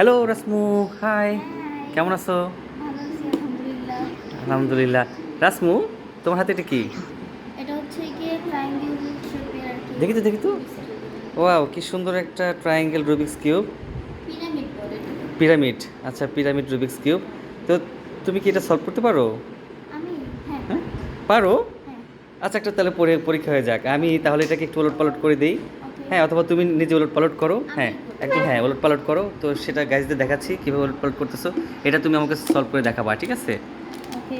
Hello রাসমুখ high কেমন আছো আলহামদুলিল্লাহ রাসমু তোমার হাতে এটা কি দেখি তো দেখি তো ওয়াও কি সুন্দর একটা ট্রায়াঙ্গেল রুবিক্স কিউব পিরামিড আচ্ছা পিরামিড রুবিক্স কিউব তো তুমি কি এটা সলভ করতে পারো হ্যাঁ। হ্যাঁ? পারো আচ্ছা একটা তাহলে পরে পরীক্ষা হয়ে যাক আমি তাহলে এটাকে একটু ওলট পালট করে দিই হ্যাঁ অথবা তুমি নিজে ওলট পালট করো হ্যাঁ একদম হ্যাঁ ওলট পালট করো তো সেটা গাইজদের দেখাচ্ছি কীভাবে ওলট পালট করতেছো এটা তুমি আমাকে সলভ করে দেখাবা ঠিক আছে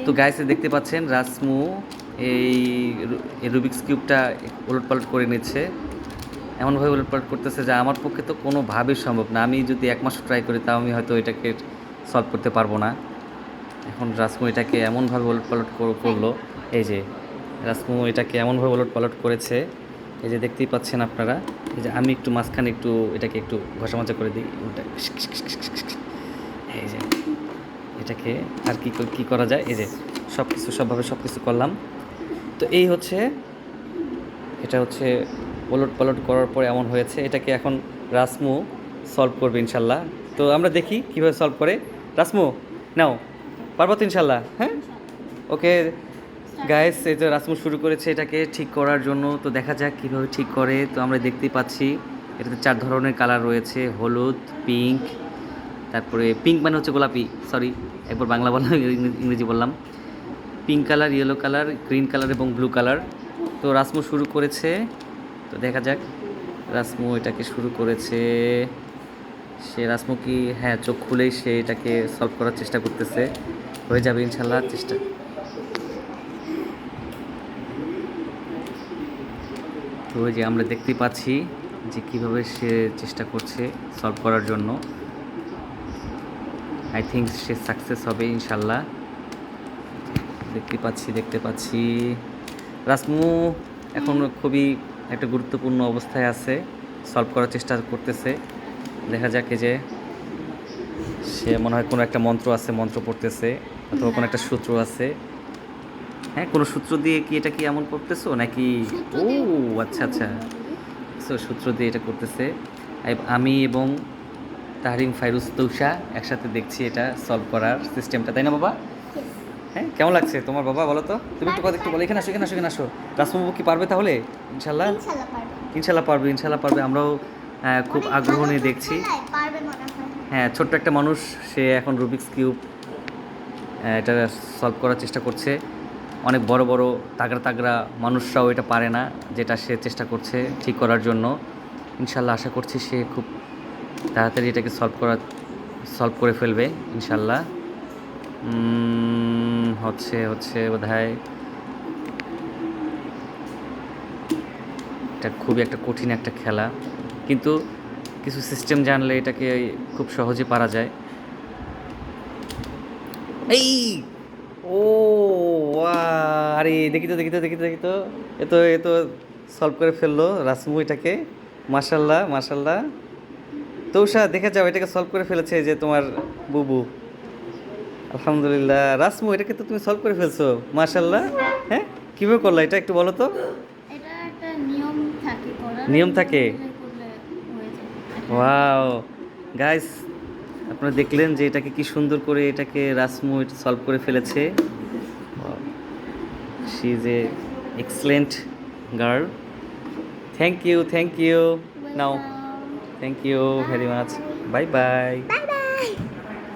তো গাইজ দেখতে পাচ্ছেন রাসমু এই রুবিক্স কিউবটা ওলট পালট করে নিচ্ছে এমনভাবে ওলট পালট করতেছে যে আমার পক্ষে তো কোনোভাবেই সম্ভব না আমি যদি এক মাস ট্রাই করি তাও আমি হয়তো এটাকে সলভ করতে পারবো না এখন রাসমু এটাকে এমনভাবে ওলট পালট করলো এই যে রাসমু এটাকে এমনভাবে ওলট পালট করেছে এই যে দেখতেই পাচ্ছেন আপনারা এই যে আমি একটু মাঝখানে একটু এটাকে একটু ঘষামাচা করে দিই এই যে এটাকে আর কি কী করা যায় এই যে সব কিছু সবভাবে সব কিছু করলাম তো এই হচ্ছে এটা হচ্ছে ওলট পালট করার পরে এমন হয়েছে এটাকে এখন রাসমু সলভ করবে ইনশাল্লাহ তো আমরা দেখি কীভাবে সলভ করে রাসমু নাও পারবো তো ইনশাল্লাহ হ্যাঁ ওকে গায়েস এই যে রাসমু শুরু করেছে এটাকে ঠিক করার জন্য তো দেখা যাক কীভাবে ঠিক করে তো আমরা দেখতেই পাচ্ছি এটাতে চার ধরনের কালার রয়েছে হলুদ পিঙ্ক তারপরে পিঙ্ক মানে হচ্ছে গোলাপি সরি একবার বাংলা বললাম ইংরেজি বললাম pink colour yellow colour green colour এবং ব্লু কালার তো রাসমু শুরু করেছে তো দেখা যাক রাসমু এটাকে শুরু করেছে সে রাসমু কি হ্যাঁ চোখ খুলেই সে এটাকে সলভ করার চেষ্টা করতেছে হয়ে যাবে ইনশাল্লাহ চেষ্টা তো ওই যে আমরা দেখতে পাচ্ছি যে কিভাবে সে চেষ্টা করছে সলভ করার জন্য আই থিঙ্ক সে সাকসেস হবে ইনশাল্লাহ দেখতে পাচ্ছি দেখতে পাচ্ছি রাসমু এখন খুবই একটা গুরুত্বপূর্ণ অবস্থায় আছে সলভ করার চেষ্টা করতেছে দেখা যাক যে সে মনে হয় কোনো একটা মন্ত্র আছে মন্ত্র পড়তেছে অথবা কোনো একটা সূত্র আছে হ্যাঁ কোনো সূত্র দিয়ে কি এটা কি এমন করতেছো নাকি ও আচ্ছা আচ্ছা সো সূত্র দিয়ে এটা করতেছে আমি এবং তাহরিম ফাইরুজ তৌসা একসাথে দেখছি এটা সলভ করার সিস্টেমটা তাই না বাবা হ্যাঁ কেমন লাগছে তোমার বাবা বলো তো তুমি একটু কথা একটু বলো এখানে আসো এখানে আসো এখানে আসো রাসমবাবু কি পারবে তাহলে ইনশাল্লাহ ইনশাল্লাহ পারবে ইনশাল্লাহ পারবে আমরাও খুব আগ্রহ নিয়ে দেখছি হ্যাঁ ছোট্ট একটা মানুষ সে এখন রুবিক্স কিউব এটা সলভ করার চেষ্টা করছে অনেক বড় বড় তাগড়া তাগড়া মানুষরাও এটা পারে না যেটা সে চেষ্টা করছে ঠিক করার জন্য ইনশাল্লাহ আশা করছি সে খুব তাড়াতাড়ি এটাকে সলভ করা সলভ করে ফেলবে ইনশাল্লাহ হচ্ছে হচ্ছে বোধ এটা খুবই একটা কঠিন একটা খেলা কিন্তু কিছু সিস্টেম জানলে এটাকে খুব সহজে পারা যায় এই ও আরে দেখি তো দেখি তো দেখি তো দেখি তো এ তো এ তো সলভ করে ফেললো রাসমু এটাকে মার্শাল্লাহ মাসাল্লাহ তৌষা দেখে যাও এটাকে সলভ করে ফেলেছে যে তোমার বুবু আলহামদুলিল্লাহ রাসমু এটাকে তো তুমি সলভ করে ফেলছো মার্শাল্লাহ হ্যাঁ কীভাবে করলো এটা একটু বলো তো নিয়ম থাকে ওয়াও গাইস আপনারা দেখলেন যে এটাকে কি সুন্দর করে এটাকে রাসমু সলভ করে ফেলেছে She is a excellent girl. Thank you, thank you. Now, thank you very much. Bye bye. Bye bye.